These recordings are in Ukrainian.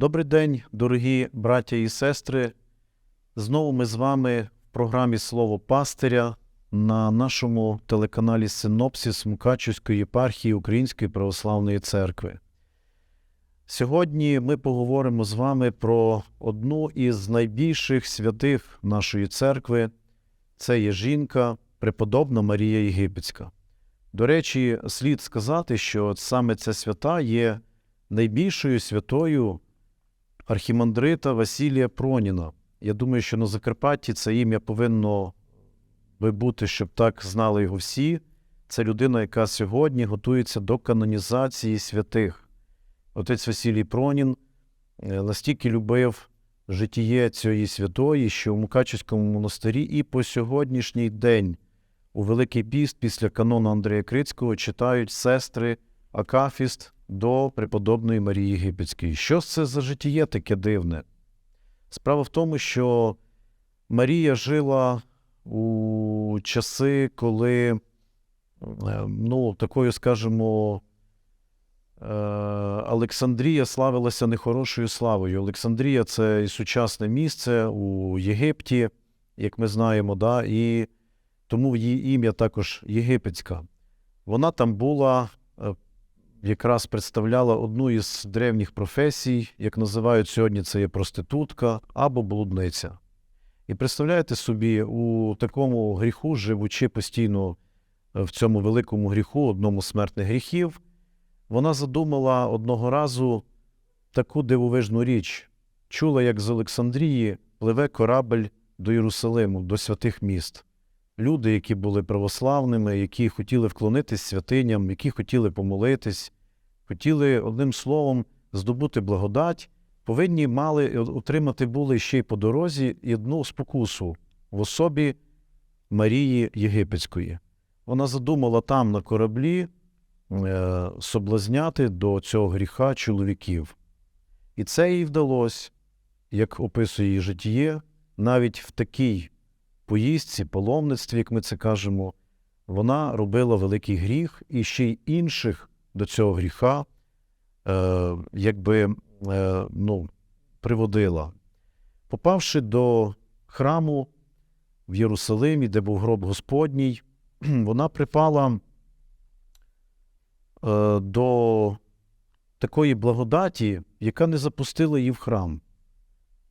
Добрий день, дорогі браття і сестри. Знову ми з вами в програмі Слово Пастиря на нашому телеканалі Синопсис Мукачівської єпархії Української православної церкви. Сьогодні ми поговоримо з вами про одну із найбільших святих нашої церкви. Це є жінка, преподобна Марія Єгипетська. До речі, слід сказати, що саме ця свята є найбільшою святою архімандрита Василія Проніна. Я думаю, що на Закарпатті це ім'я повинно би бути, щоб так знали його всі. Це людина, яка сьогодні готується до канонізації святих. Отець Василій Пронін е, настільки любив житіє цієї святої, що в Мукачівському монастирі і по сьогоднішній день у Великий піст після канону Андрія Крицького читають сестри Акафіст до преподобної Марії Єгипетської. Що це за житіє таке дивне? Справа в тому, що Марія жила у часи, коли, е, ну, такою, скажімо, е, Олександрія славилася нехорошою славою. Олександрія це і сучасне місце у Єгипті, як ми знаємо, да? і тому її ім'я також єгипетська. Вона там була, якраз представляла одну із древніх професій, як називають сьогодні, це є проститутка або блудниця. І представляєте собі, у такому гріху, живучи постійно е, в цьому великому гріху, одному з смертних гріхів, вона задумала одного разу таку дивовижну річ. Чула, як з Олександрії пливе корабль до Єрусалиму, до святих міст. Люди, які були православними, які хотіли вклонитись святиням, які хотіли помолитись, хотіли, одним словом, здобути благодать, повинні мали отримати були ще й по дорозі одну спокусу в особі Марії Єгипетської. Вона задумала там на кораблі е, соблазняти до цього гріха чоловіків. І це їй вдалося, як описує її житіє, навіть в такій поїздці, паломництві, як ми це кажемо, вона робила великий гріх і ще й інших до цього гріха, е, якби е, ну, приводила. Попавши до храму в Єрусалимі, де був гроб Господній, вона припала е, до такої благодаті, яка не запустила її в храм.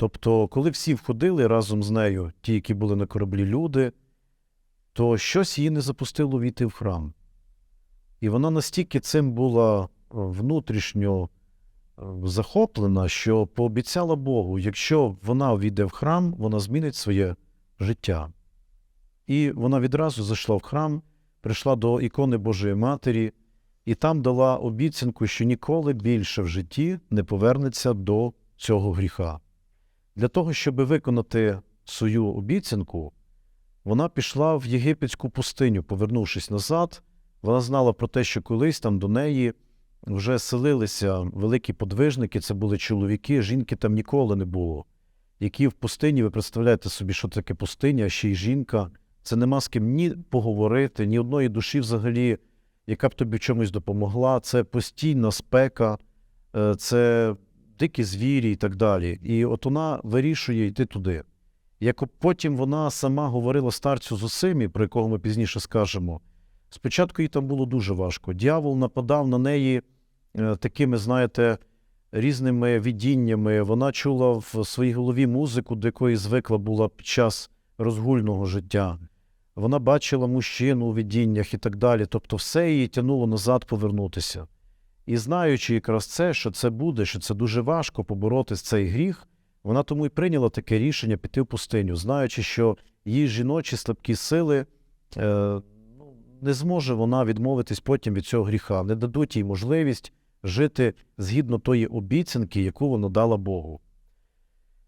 Тобто, коли всі входили разом з нею, ті, які були на кораблі люди, то щось її не запустило війти в храм. І вона настільки цим була внутрішньо захоплена, що пообіцяла Богу, якщо вона увійде в храм, вона змінить своє життя. І вона відразу зайшла в храм, прийшла до ікони Божої Матері, і там дала обіцянку, що ніколи більше в житті не повернеться до цього гріха. Для того, щоб виконати свою обіцянку, вона пішла в єгипетську пустиню, повернувшись назад, вона знала про те, що колись там до неї вже селилися великі подвижники, це були чоловіки, жінки там ніколи не було. Які в пустині, ви представляєте собі, що таке пустиня, ще й жінка. Це нема з ким ні поговорити, ні одної душі взагалі, яка б тобі чомусь допомогла. Це постійна спека, е, це дикі звірі і так далі. І от вона вирішує йти туди. Як потім вона сама говорила старцю Зосимі, про якого ми пізніше скажемо, спочатку їй там було дуже важко. Дявол нападав на неї е, такими, знаєте, різними відіннями. Вона чула в своїй голові музику, до якої звикла була під час розгульного життя. Вона бачила мужчину у відіннях і так далі. Тобто, все її тянуло назад повернутися. І знаючи якраз це, що це буде, що це дуже важко побороти з цей гріх, вона тому і прийняла таке рішення піти в пустиню, знаючи, що її жіночі слабкі сили е, ну, не зможе вона відмовитись потім від цього гріха, не дадуть їй можливість жити згідно тої обіцянки, яку вона дала Богу.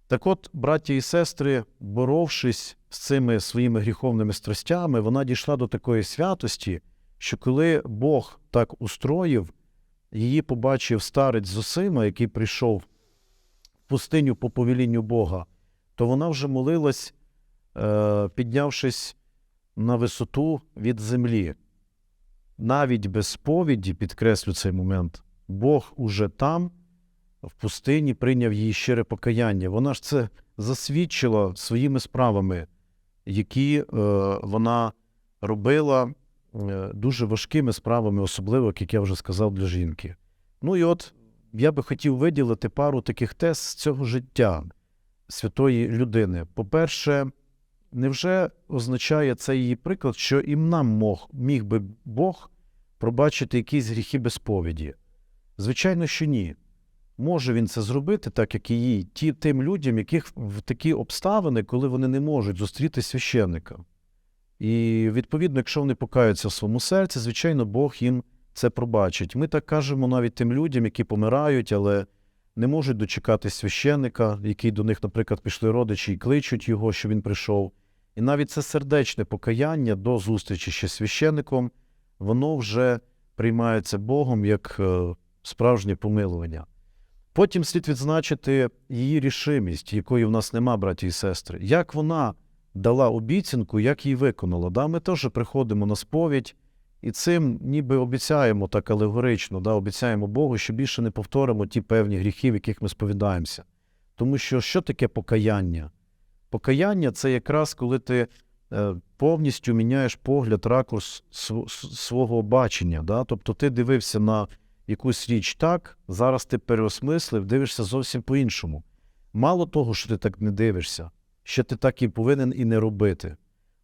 Так от, браті і сестри, боровшись з цими своїми гріховними страстями, вона дійшла до такої святості, що коли Бог так устроїв, її побачив старець Зосима, який прийшов в пустиню по повелінню Бога, то вона вже молилась, е, піднявшись на висоту від землі. Навіть без сповіді, підкреслю цей момент, Бог уже там в пустині прийняв її щире покаяння. Вона ж це засвідчила своїми справами, які е, вона робила дуже важкими справами, особливо, як я вже сказав, для жінки. Ну і от я би хотів виділити пару таких тез з цього життя святої людини. По-перше, невже означає цей її приклад, що і нам мог, міг би Бог пробачити якісь гріхи без сповіді? Звичайно, що ні. Може він це зробити, так як і їй, ті, тим людям, яких в такі обставини, коли вони не можуть зустріти священника. І відповідно, якщо вони покаються в своєму серці, звичайно, Бог їм це пробачить. Ми так кажемо навіть тим людям, які помирають, але не можуть дочекатись священника, який до них, наприклад, пішли родичі і кличуть його, що він прийшов. І навіть це сердечне покаяння до зустрічі ще з священником, воно вже приймається Богом як е, справжнє помилування. Потім слід відзначити її рішимість, якої в нас нема, браті і сестри. Як вона дала обіцянку, як її виконала. Да? Ми теж приходимо на сповідь, і цим ніби обіцяємо так алегорично, да? обіцяємо Богу, що більше не повторимо ті певні гріхи, в яких ми сповідаємося. Тому що що таке покаяння? Покаяння це якраз коли ти е, повністю міняєш погляд, ракурс свого бачення. Да? Тобто ти дивився на якусь річ так, зараз ти переосмислив, дивишся зовсім по-іншому. Мало того, що ти так не дивишся, ще ти так і повинен і не робити.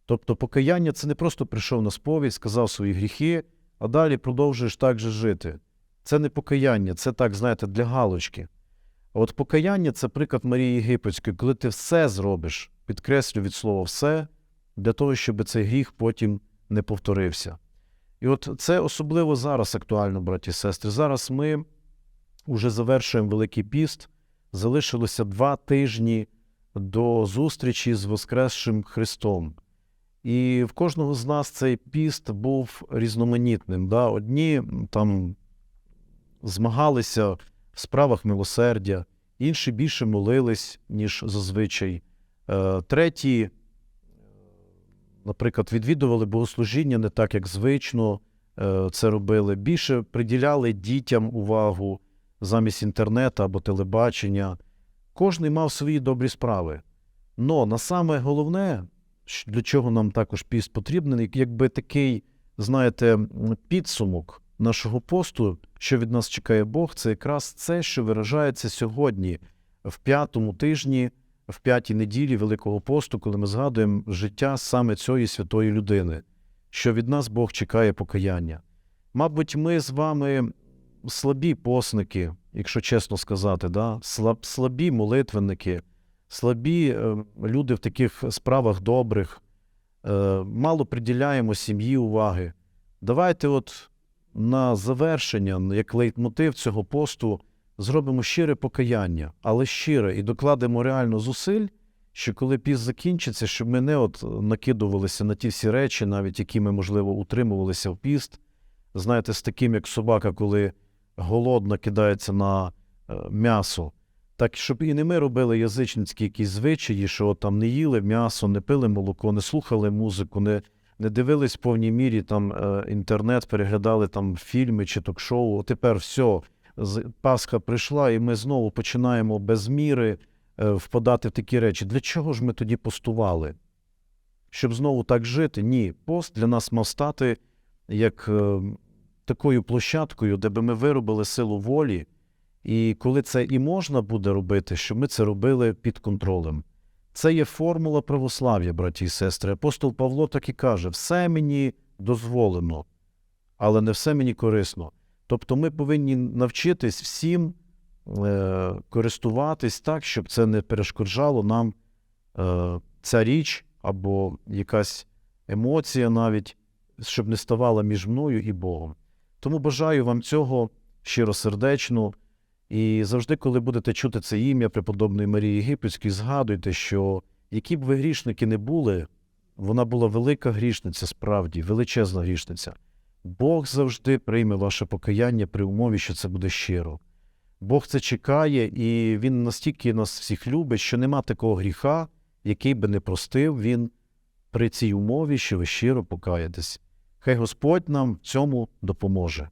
Тобто покаяння це не просто прийшов на сповідь, сказав свої гріхи, а далі продовжуєш так же жити. Це не покаяння, це так, знаєте, для галочки. А от покаяння це приклад Марії Єгипетської, коли ти все зробиш, підкреслю від слова все, для того, щоб цей гріх потім не повторився. І от це особливо зараз актуально, браті і сестри. Зараз ми вже завершуємо Великий піст, залишилося два тижні до зустрічі з Воскресшим Христом. І в кожного з нас цей піст був різноманітним. Да? Одні там змагалися в справах милосердя, інші більше молились, ніж зазвичай. Е, Треті, наприклад, відвідували богослужіння не так, як звично е, це робили. Більше приділяли дітям увагу замість інтернету або телебачення. Кожний мав свої добрі справи. Но на саме головне, для чого нам також піст потрібен, якби такий, знаєте, підсумок нашого посту, що від нас чекає Бог, це якраз це, що виражається сьогодні, в п'ятому тижні, в п'ятій неділі Великого посту, коли ми згадуємо життя саме цієї святої людини, що від нас Бог чекає покаяння. Мабуть, ми з вами слабі посники, якщо чесно сказати, да? слаб, слабі молитвенники, слабі е, люди в таких справах добрих, е, мало приділяємо сім'ї уваги. Давайте, от на завершення, як лейтмотив цього посту, зробимо щире покаяння, але щире, і докладемо реально зусиль, що коли піст закінчиться, щоб ми не от накидувалися на ті всі речі, навіть які ми, можливо, утримувалися в піст. Знаєте, з таким, як собака, коли голодна кидається на е, м'ясо. Так, щоб і не ми робили язичницькі якісь звичаї, що там не їли м'ясо, не пили молоко, не слухали музику, не, не дивились в повній мірі там е, інтернет, переглядали там фільми чи ток-шоу. Тепер все, Пасха прийшла, і ми знову починаємо без міри е, впадати в такі речі. Для чого ж ми тоді постували? Щоб знову так жити? Ні. Пост для нас мав стати як е, такою площадкою, де би ми виробили силу волі, і коли це і можна буде робити, щоб ми це робили під контролем. Це є формула православ'я, браті і сестри. Апостол Павло так і каже: все мені дозволено, але не все мені корисно. Тобто ми повинні навчитись всім е, користуватись так, щоб це не перешкоджало нам е, ця річ або якась емоція навіть, щоб не ставала між мною і Богом. Тому бажаю вам цього щиросердечно. І завжди, коли будете чути це ім'я преподобної Марії Єгипетської, згадуйте, що які б ви грішники не були, вона була велика грішниця, справді, величезна грішниця. Бог завжди прийме ваше покаяння при умові, що це буде щиро. Бог це чекає, і Він настільки нас всіх любить, що нема такого гріха, який би не простив Він при цій умові, що ви щиро покаєтесь. Хай Господь нам в цьому допоможе.